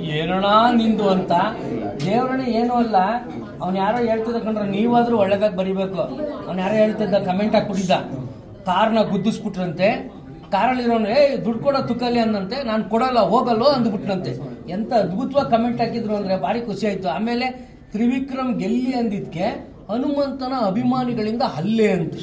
ಏನೋಣ ನಿಂದು ಅಂತ. ದೇವರಣ ಏನೂ ಅಲ್ಲ. ಅವ್ನು ಯಾರೋ ಹೇಳ್ತಿದ್ದ ಕಂಡ್ರೆ ನೀವಾದ್ರೂ ಒಳ್ಳೇದಾಗ ಬರಿಬೇಕು. ಅವ್ನು ಯಾರೋ ಹೇಳ್ತಿದ್ದ ಕಮೆಂಟ್ ಹಾಕ್ಬಿಟ್ಟಿದ್ದ. ಕಾರ್ನ ಗುದ್ದಿಸ್ಬಿಟ್ರಂತೆ. ಕಾರಲ್ಲಿರೋನು ಏ ದುಡ್ಡು ಕೊಡೋ ತುಕಲಿ ಅಂದಂತೆ ನಾನು ಕೊಡಲ್ಲ ಹೋಗಲ್ಲೋ ಅಂದ್ಬಿಟ್ನಂತೆ. ಎಂತ ಅದ್ಭುತವಾಗಿ ಕಮೆಂಟ್ ಹಾಕಿದ್ರು ಅಂದ್ರೆ ಭಾರಿ ಖುಷಿ ಆಯ್ತು. ಆಮೇಲೆ ತ್ರಿವಿಕ್ರಮ್ ಗೆಲ್ಲಿ ಅಂದಿದ್ಕೆ ಹನುಮಂತನ ಅಭಿಮಾನಿಗಳಿಂದ ಹಲ್ಲೆ ಅಂತ.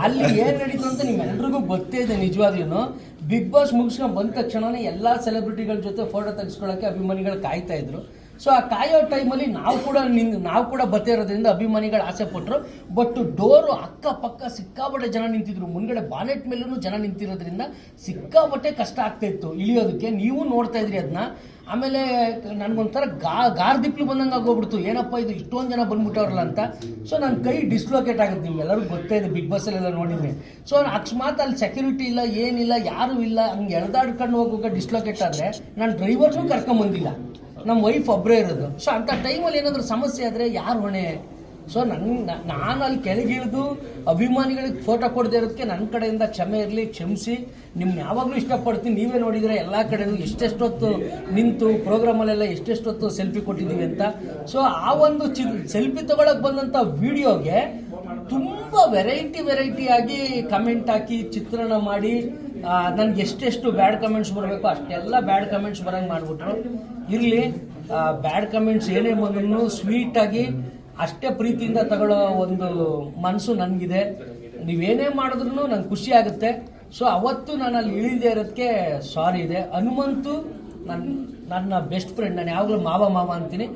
ಅಲ್ಲಿ ಏನ್ ನಡೀತು ಅಂತ ನಿಮ್ಮೆಲ್ರಿಗೂ ಗೊತ್ತೇ ಇದೆ ನಿಜವಾಗ್ಲೂ ಬಿಗ್ ಬಾಸ್ ಮುಗಿಸ್ಕೊಂಡು ಬಂದ ತಕ್ಷಣನೇ ಎಲ್ಲ ಸೆಲೆಬ್ರಿಟಿಗಳ ಜೊತೆ ಫೋಟೋ ತೆಗೆಸ್ಕೊಳ್ಳೋಕೆ ಅಭಿಮಾನಿಗಳು ಕಾಯ್ತಾ ಇದ್ರು. ಸೊ ಆ ಕಾಯೋ ಟೈಮಲ್ಲಿ ನಾವು ಕೂಡ ನಿನ್ ನಾವು ಕೂಡ ಬತ್ತೇ ಇರೋದ್ರಿಂದ ಅಭಿಮಾನಿಗಳು ಆಸೆ ಪಟ್ಟರು ಬಟ್ ಡೋರು ಅಕ್ಕಪಕ್ಕ ಸಿಕ್ಕಾಪಟ್ಟೆ ಜನ ನಿಂತಿದ್ರು. ಮುಂದ್ಗಡೆ ಬಾನೆಟ್ ಮೇಲೂ ಜನ ನಿಂತಿರೋದ್ರಿಂದ ಸಿಕ್ಕಾಪಟ್ಟೆ ಕಷ್ಟ ಆಗ್ತಾ ಇತ್ತು. ಇಳಿಯೋದಕ್ಕೆ ನೀವು ನೋಡ್ತಾ ಇದ್ರಿ ಅದನ್ನ ಆಮೇಲೆ ನನಗೊಂಥರ ಗಾ ಗಾರ್ದಿಪ್ಲು ಬಂದಂಗೆ ಆಗೋಗ್ಬಿಡ್ತು. ಏನಪ್ಪ ಇದು ಇಷ್ಟೊಂದು ಜನ ಬಂದ್ಬಿಟ್ಟವ್ರಲ್ಲ ಅಂತ. ಸೊ ನನ್ನ ಕೈ ಡಿಸ್ಲೋಕೇಟ್ ಆಗುತ್ತೆ ನಿಮ್ಗೆಲ್ಲರಿಗೂ ಗೊತ್ತೇ ಇದೆ, ಬಿಗ್ ಬಾಸಲ್ಲೆಲ್ಲ ನೋಡಿದ್ರೆ. ಸೊ ಅಕಸ್ಮಾತ್ ಅಲ್ಲಿ ಸೆಕ್ಯೂರಿಟಿ ಇಲ್ಲ, ಏನಿಲ್ಲ, ಯಾರೂ ಇಲ್ಲ, ಹಂಗೆ ಎಳ್ದಾಡ್ಕೊಂಡು ಹೋಗುವಾಗ ಡಿಸ್ಲೋಕೇಟ್ ಆದರೆ ನಾನು ಡ್ರೈವರ್ನು ಕರ್ಕೊಂಬಂದಿಲ್ಲ. ನಮ್ಮ ವೈಫ್ ಒಬ್ಬರೇ ಇರೋದು. ಸೊ ಅಂಥ ಟೈಮಲ್ಲಿ ಏನಾದರೂ ಸಮಸ್ಯೆ ಆದರೆ ಯಾರು ಹೊಣೆ? ಸೊ ನನ್ನ ನಾನು ಅಲ್ಲಿ ಕೆಳಗಿಳಿದು ಅಭಿಮಾನಿಗಳಿಗೆ ಫೋಟೋ ಕೊಡದೆ ಇರೋದಕ್ಕೆ ನನ್ನ ಕಡೆಯಿಂದ ಕ್ಷಮೆ ಇರಲಿ, ಕ್ಷಮಿಸಿ. ನಿಮ್ನ ಯಾವಾಗಲೂ ಇಷ್ಟಪಡ್ತೀನಿ. ನೀವೇ ನೋಡಿದರೆ ಎಲ್ಲ ಕಡೆಯೂ ಎಷ್ಟೆಷ್ಟೊತ್ತು ನಿಂತು ಪ್ರೋಗ್ರಾಮಲ್ಲೆಲ್ಲ ಎಷ್ಟೆಷ್ಟೊತ್ತು ಸೆಲ್ಫಿ ಕೊಟ್ಟಿದ್ದೀವಿ ಅಂತ. ಸೊ ಆ ಒಂದು ಚಿ ಸೆಲ್ಫಿ ತೊಗೊಳಕ್ಕೆ ಬಂದಂಥ ವಿಡಿಯೋಗೆ ತುಂಬ ವೆರೈಟಿ ವೆರೈಟಿ ಆಗಿ ಕಮೆಂಟ್ ಹಾಕಿ ಚಿತ್ರಣ ಮಾಡಿ ನನಗೆ ಎಷ್ಟೆಷ್ಟು ಬ್ಯಾಡ್ ಕಮೆಂಟ್ಸ್ ಬರಬೇಕು ಅಷ್ಟೆಲ್ಲ ಬ್ಯಾಡ್ ಕಮೆಂಟ್ಸ್ ಬರೋಂಗೆ ಮಾಡಿಬಿಟ್ರು. ಇರಲಿ ಬ್ಯಾಡ್ ಕಮೆಂಟ್ಸ್ ಏನೇ ಬಂದ್ರು ಸ್ವೀಟಾಗಿ ಅಷ್ಟೇ ಪ್ರೀತಿಯಿಂದ ತಗೊಳ್ಳೋ ಒಂದು ಮನಸ್ಸು ನನಗಿದೆ. ನೀವೇನೇ ಮಾಡಿದ್ರು ನಂಗೆ ಖುಷಿ ಆಗುತ್ತೆ. ಸೊ ಅವತ್ತು ನಾನು ಅಲ್ಲಿ ಇಳಿದೆ ಇರೋದಕ್ಕೆ ಸಾರಿ ಇದೆ. ಹನುಮಂತು ನನ್ನ ನನ್ನ ಬೆಸ್ಟ್ ಫ್ರೆಂಡ್ ನಾನು ಯಾವಾಗಲೂ ಮಾವ ಮಾವ ಅಂತೀನಿ.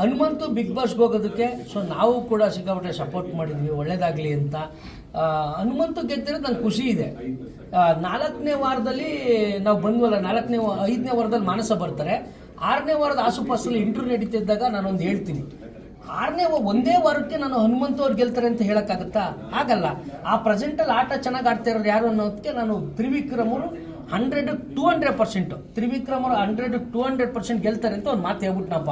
ಹನುಮಂತು ಬಿಗ್ ಬಾಸ್ಗೆ ಹೋಗೋದಕ್ಕೆ ಸೊ ನಾವು ಕೂಡ ಸಿಕ್ಕಾಪಟ್ಟೆ ಸಪೋರ್ಟ್ ಮಾಡಿದ್ವಿ, ಒಳ್ಳೇದಾಗಲಿ ಅಂತ. ಹನುಮಂತು ಗೆದ್ದಿರೋದು ನಂಗೆ ಖುಷಿ ಇದೆ. ನಾಲ್ಕನೇ ವಾರದಲ್ಲಿ ನಾವು ಬಂದ್ವಲ್ಲ, ನಾಲ್ಕನೇ ಐದನೇ ವಾರದಲ್ಲಿ ಮಾನಸ ಬರ್ತಾರೆ. ಆರನೇ ವಾರದ ಆಸುಪಾಸಲ್ಲಿ ಇಂಟರ್ವ್ಯೂ ನಡೀತಿದ್ದಾಗ ನಾನೊಂದು ಹೇಳ್ತೀನಿ. ಆರನೇ ಒಂದೇ ವಾರಕ್ಕೆ ನಾನು ಹನುಮಂತ ಅವ್ರು ಗೆಲ್ತಾರೆ ಅಂತ ಹೇಳಕ್ಕಾಗತ್ತಾ? ಆಗಲ್ಲ. ಆ ಪ್ರೆಸೆಂಟಲ್ಲಿ ಆಟ ಚೆನ್ನಾಗಿ ಆಡ್ತಾ ಇರೋರು ಯಾರು ಅನ್ನೋದಕ್ಕೆ ನಾನು ತ್ರಿವಿಕ್ರಮರು ಹಂಡ್ರೆಡ್ ಟೂ ಹಂಡ್ರೆಡ್ ಪರ್ಸೆಂಟ್ ತ್ರಿವಿಕ್ರಮರು ಹಂಡ್ರೆಡ್ ಟೂ ಹಂಡ್ರೆಡ್ ಪರ್ಸೆಂಟ್ ಗೆಲ್ತಾರೆ ಅಂತ ಒಂದು ಮಾತು ಹೇಳ್ಬಿಟ್ನಪ್ಪ.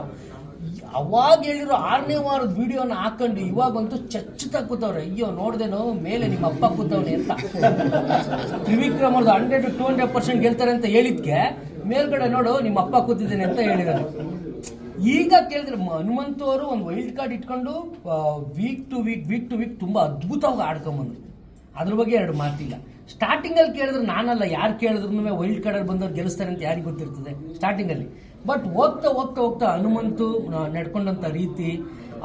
ಅವಾಗ ಹೇಳಿರೋ ಆರನೇ ವಾರದ ವಿಡಿಯೋನ ಹಾಕೊಂಡು ಇವಾಗಂತೂ ಚಚ್ಚುತ್ತಾ ಕೂತವ್ರೆ. ಅಯ್ಯೋ ನೋಡ್ದೇನೋ ಮೇಲೆ ನಿಮ್ಮ ಅಪ್ಪ ಕೂತವ್ನೆ ಅಂತ. ತ್ರಿವಿಕ್ರಮ್ ಅವ್ರದ್ದು ಹಂಡ್ರೆಡ್ ಟೂ ಹಂಡ್ರೆಡ್ ಪರ್ಸೆಂಟ್ ಗೆಲ್ತಾರೆ ಅಂತ ಹೇಳಿದ್ಕೆ, ಮೇಲ್ಗಡೆ ನೋಡು, ನಿಮ್ಮ ಅಪ್ಪ ಕೂತಿದ್ದೇನೆ ಅಂತ ಹೇಳಿದಾರೆ ಈಗ ಕೇಳಿದ್ರೆ ಹನುಮಂತ್ ಹನುಮಂತು ಅವರು ಒಂದು ವೈಲ್ಡ್ ಕಾರ್ಡ್ ಇಟ್ಕೊಂಡು week to week week to week ತುಂಬ ಅದ್ಭುತವಾಗಿ ಆಡ್ಕೊಂಬಂದ್ರು ಅದ್ರ ಬಗ್ಗೆ ಎರಡು ಮಾತಿಲ್ಲ. ಸ್ಟಾರ್ಟಿಂಗಲ್ಲಿ ಕೇಳಿದ್ರೆ ನಾನಲ್ಲ, ಯಾರು ಕೇಳಿದ್ರು ವೈಲ್ಡ್ ಕಾರ್ಡಲ್ಲಿ ಬಂದವ್ರು ಗೆಲ್ಲಿಸ್ತಾರೆ ಅಂತ ಯಾರಿಗೆ ಗೊತ್ತಿರ್ತದೆ? ಸ್ಟಾರ್ಟಿಂಗಲ್ಲಿ ಬಟ್ ಹೋಗ್ತಾ ಹೋಗ್ತಾ ಹೋಗ್ತಾ ಹನುಮಂತು ನಡ್ಕೊಂಡಂಥ ರೀತಿ,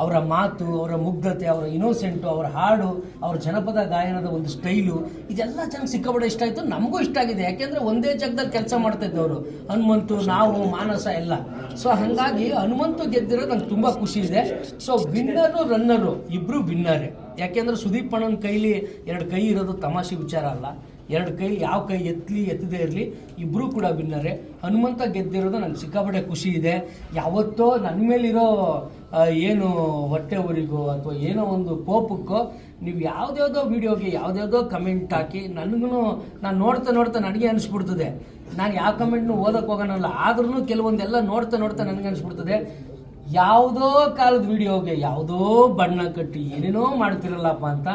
ಅವರ ಮಾತು, ಅವರ ಮುಗ್ಧತೆ, ಅವರ ಇನೋಸೆಂಟು ಅವರ ಹಾಡು, ಅವರ ಜನಪದ ಗಾಯನದ ಒಂದು ಸ್ಟೈಲು, ಇದೆಲ್ಲ ಚೆನ್ನಾಗಿ ಸಿಕ್ಕಾಪಡೆ ಇಷ್ಟ ಆಯಿತು. ನಮಗೂ ಇಷ್ಟ ಆಗಿದೆ. ಯಾಕೆಂದ್ರೆ ಒಂದೇ ಜಾಗದಲ್ಲಿ ಕೆಲಸ ಮಾಡ್ತಾ ಇದ್ದವರು. ಹನುಮಂತು, ನಾವು, ಮಾನಸ ಎಲ್ಲ. ಸೊ ಹಾಗಾಗಿ ಹನುಮಂತು ಗೆದ್ದಿರೋದು ನಂಗೆ ತುಂಬ ಖುಷಿ ಇದೆ. ಸೊ ವಿನ್ನರು ರನ್ನರು ಇಬ್ಬರು ವಿನ್ನರೇ ಯಾಕೆಂದ್ರೆ ಸುದೀಪ್ ಅಣ್ಣನ ಕೈಲಿ ಎರಡು ಕೈ ಇರೋದು ತಮಾಷೆ ವಿಚಾರ ಅಲ್ಲ. ಎರಡು ಕೈ ಯಾವ ಕೈ ಎತ್ತಲಿ ಎತ್ತದೇ ಇರಲಿ ಇಬ್ಬರೂ ಕೂಡ ವಿನ್ನರೇ. ಹನುಮಂತ ಗೆದ್ದಿರೋದು ನನಗೆ ಸಿಕ್ಕಾಪಟ್ಟೆ ಖುಷಿ ಇದೆ. ಯಾವತ್ತೋ ನನ್ನ ಮೇಲಿರೋ ಏನು ಹೊಟ್ಟೆ ಊರಿಗೋ ಅಥವಾ ಏನೋ ಒಂದು ಕೋಪಕ್ಕೋ ನೀವು ಯಾವ್ದ್ಯಾವ್ದೋ ವಿಡಿಯೋಗೆ ಯಾವ್ದ್ಯಾವ್ದೋ ಕಮೆಂಟ್ ಹಾಕಿ ನನಗೂ ನಾನು ನೋಡ್ತಾ ನೋಡ್ತಾ ನನಗೆ ಅನಿಸ್ಬಿಡ್ತದೆ. ನಾನು ಯಾವ ಕಮೆಂಟ್ನು ಓದಕ್ಕೆ ಹೋಗೋಣಲ್ಲ ಆದ್ರೂ ಕೆಲವೊಂದೆಲ್ಲ ನೋಡ್ತಾ ನೋಡ್ತಾ ನನಗೆ ಅನಿಸ್ಬಿಡ್ತದೆ. ಯಾವುದೋ ಕಾಲದ ವಿಡಿಯೋಗೆ ಯಾವುದೋ ಬಣ್ಣ ಕಟ್ಟಿ ಏನೇನೋ ಮಾಡ್ತಿರಲ್ಲಪ್ಪ ಅಂತ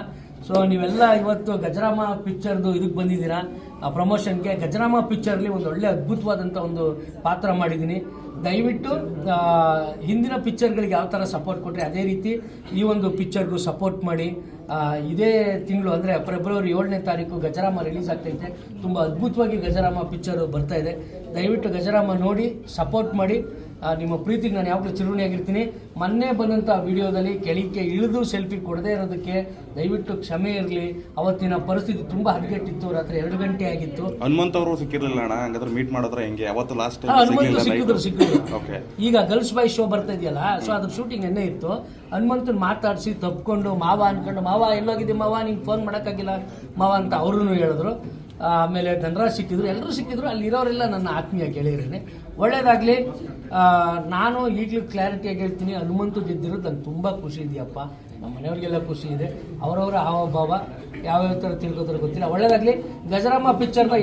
ಸೊ ನೀವೆಲ್ಲ ಇವತ್ತು ಗಜರಾಮ ಪಿಕ್ಚರ್ದು ಇದಕ್ಕೆ ಬಂದಿದ್ದೀರಾ? ಆ ಪ್ರಮೋಷನ್ಗೆ ಗಜರಾಮ ಪಿಕ್ಚರ್ಲಿ ಒಂದು ಒಳ್ಳೆ ಅದ್ಭುತವಾದಂಥ ಒಂದು ಪಾತ್ರ ಮಾಡಿದ್ದೀನಿ. ದಯವಿಟ್ಟು ಹಿಂದಿನ ಪಿಕ್ಚರ್ಗಳಿಗೆ ಯಾವ ಥರ ಸಪೋರ್ಟ್ ಕೊಟ್ಟರೆ ಅದೇ ರೀತಿ ಈ ಒಂದು ಪಿಕ್ಚರ್ಗೂ ಸಪೋರ್ಟ್ ಮಾಡಿ. ಇದೇ ತಿಂಗಳು ಅಂದರೆ ಫೆಬ್ರವರಿ ಏಳನೇ ತಾರೀಕು ಗಜರಾಮ ರಿಲೀಸ್ ಆಗ್ತೈತೆ ತುಂಬ ಅದ್ಭುತವಾಗಿ ಗಜರಾಮ ಪಿಕ್ಚರ್ ಬರ್ತಾ ಇದೆ. ದಯವಿಟ್ಟು ಗಜರಾಮ ನೋಡಿ ಸಪೋರ್ಟ್ ಮಾಡಿ. ನಿಮ್ಮ ಪ್ರೀತಿಗೆ ನಾನು ಯಾವಾಗಲೂ ಚಿರುಣಿಯಾಗಿರ್ತೀನಿ ಮೊನ್ನೆ ಬಂದಂಥ ವಿಡಿಯೋದಲ್ಲಿ ಕೆಳಿಕೆ ಇಳಿದು ಸೆಲ್ಫಿ ಕೊಡದೇ ಇರೋದಕ್ಕೆ ದಯವಿಟ್ಟು ಕ್ಷಮೆ ಇರಲಿ. ಅವತ್ತಿನ ಪರಿಸ್ಥಿತಿ ತುಂಬ ಹದಗೆಟ್ಟಿತ್ತು. ರಾತ್ರಿ ಎರಡು ಗಂಟೆ ಆಗಿತ್ತು. ಹನುಮಂತ ಅವರು ಸಿಕ್ಕಿರಲಿಲ್ಲ ಅಣ್ಣ. ಹಂಗಾದ್ರೆ ಮೀಟ್ ಮಾಡಿದ್ರೆ ಹೆಂಗೆ? ಅವತ್ತು ಲಾಸ್ಟ್ ಹನುಮಂತು ಸಿಕ್ಕಿದ್ರು ಸಿಕ್ಕಿದ್ರು. ಓಕೆ ಈಗ ಗರ್ಲ್ಸ್ ಬಾಯ್ ಶೋ ಬರ್ತಾ ಇದೆಯಲ್ಲ ಸೊ ಅದ್ರ ಶೂಟಿಂಗ್ ಎನ್ನೇ ಇತ್ತು. ಹನುಮಂತನ್ ಮಾತಾಡಿಸಿ ತಪ್ಕೊಂಡು, ಮಾವ ಅನ್ಕೊಂಡು, ಮಾವ ಎಲ್ಲೋಗಿದ್ದೆ ಮಾವ ನಿಂಗೆ ಫೋನ್ ಮಾಡೋಕ್ಕಾಗಿಲ್ಲ, ಮಾವ ಅಂತ ಅವ್ರೂ ಹೇಳಿದ್ರು. ಆಮೇಲೆ ಧನರಾಜ್ ಸಿಕ್ಕಿದ್ರು ಎಲ್ಲರೂ ಸಿಕ್ಕಿದ್ರು ಅಲ್ಲಿರೋರೆಲ್ಲ ನನ್ನ ಆತ್ಮೀಯ ಗೆಳೆಯರೇನೆ. ಒಳ್ಳೇದಾಗಲಿ ನಾನು ಈಗಲೂ ಕ್ಲಾರಿಟಿಯಾಗಿ ಹೇಳ್ತೀನಿ, ಹನುಮಂತು ಗೆದ್ದಿರೋದು ನಂಗೆ ತುಂಬ ಖುಷಿ ಇದೆಯಪ್ಪ. ನಮ್ಮ ಮನೆಯವ್ರಿಗೆಲ್ಲ ಖುಷಿ ಇದೆ. ಅವರವರ ಹಾವಭಾವ ಯಾವ್ಯಾವ ಥರ ತಿಳ್ಕೊತಾರೆ ಗೊತ್ತಿಲ್ಲ. ಒಳ್ಳೇದಾಗಲಿ, ಗಜರಾಮ ಪಿಕ್ಚರ್ನ